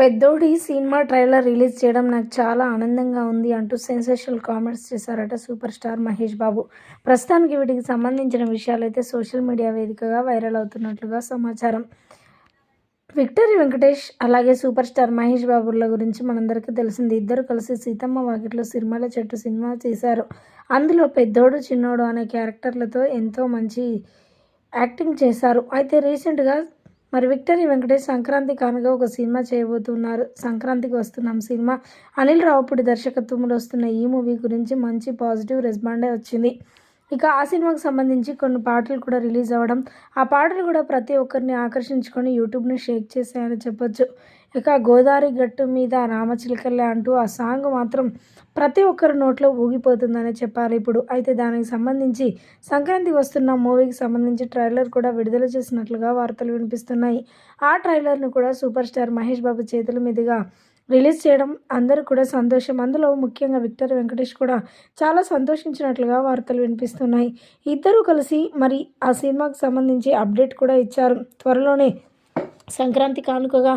పెద్దోడి cinema trailer release చేయడం నాకు చాలా ఆనందంగా ఉంది అంటూ సెన్సేషనల్ కామెంట్స్ చేశారట సూపర్ స్టార్ మహేష్ బాబు. ప్రస్తుతానికి వీటికి సంబంధించిన విషయాలైతే సోషల్ మీడియా వేదికగా వైరల్ అవుతున్నట్లుగా సమాచారం. విక్టరీ వెంకటేష్ అలాగే సూపర్ స్టార్ మహేష్ బాబుల గురించి మనందరికీ తెలిసింది. ఇద్దరు కలిసి సీతమ్మ వాకిట్లో సిరిమల చెట్టు సినిమా చేశారు. అందులో పెద్దోడు చిన్నోడు అనే క్యారెక్టర్లతో ఎంతో మంచి యాక్టింగ్ చేశారు. అయితే రీసెంట్గా మరి విక్టరీ వెంకటేష్ సంక్రాంతి కానుగా ఒక సినిమా చేయబోతున్నారు. సంక్రాంతికి వస్తున్నాం సినిమా అనిల్ రావుపూడి దర్శకత్వంలో వస్తున్న ఈ మూవీ గురించి మంచి పాజిటివ్ రెస్పాండే వచ్చింది. ఇక ఆ సినిమాకి సంబంధించి కొన్ని పాటలు కూడా రిలీజ్ అవ్వడం ఆ పాటలు కూడా ప్రతి ఒక్కరిని ఆకర్షించుకొని యూట్యూబ్ని షేక్ చేశాయని చెప్పొచ్చు. ఇక గోదావరి గట్టు మీద రామచిలకల్లే అంటూ ఆ సాంగ్ మాత్రం ప్రతి ఒక్కరి నోట్లో ఊగిపోతుందనే చెప్పాలి ఇప్పుడు. అయితే దానికి సంబంధించి సంక్రాంతి వస్తున్న మూవీకి సంబంధించి ట్రైలర్ కూడా విడుదల చేసినట్లుగా వార్తలు వినిపిస్తున్నాయి. ఆ ట్రైలర్ను కూడా సూపర్ స్టార్ మహేష్ బాబు చేతుల మీదుగా రిలీజ్ చేయడం అందరూ కూడా సంతోషం. అందులో ముఖ్యంగా విక్టర్ వెంకటేష్ కూడా చాలా సంతోషించినట్లుగా వార్తలు వినిపిస్తున్నాయి. ఇద్దరూ కలిసి మరి ఆ సినిమాకు సంబంధించి అప్డేట్ కూడా ఇచ్చారు. త్వరలోనే సంక్రాంతి కానుకగా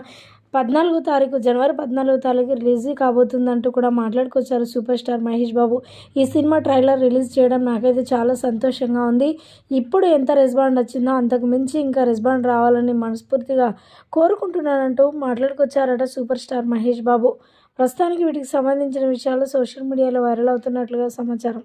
పద్నాలుగో తారీఖు జనవరి పద్నాలుగో తారీఖు రిలీజ్ కాబోతుందంటూ కూడా మాట్లాడుకొచ్చారు సూపర్ స్టార్ మహేష్ బాబు. ఈ సినిమా ట్రైలర్ రిలీజ్ చేయడం నాకైతే చాలా సంతోషంగా ఉంది. ఇప్పుడు ఎంత రెస్పాండ్ వచ్చిందో అంతకు మించి ఇంకా రెస్పాండ్ రావాలని మనస్ఫూర్తిగా కోరుకుంటున్నానంటూ మాట్లాడుకొచ్చారట సూపర్ స్టార్ మహేష్ బాబు. ప్రస్తుతానికి వీటికి సంబంధించిన విషయాలు సోషల్ మీడియాలో వైరల్ అవుతున్నట్లుగా సమాచారం.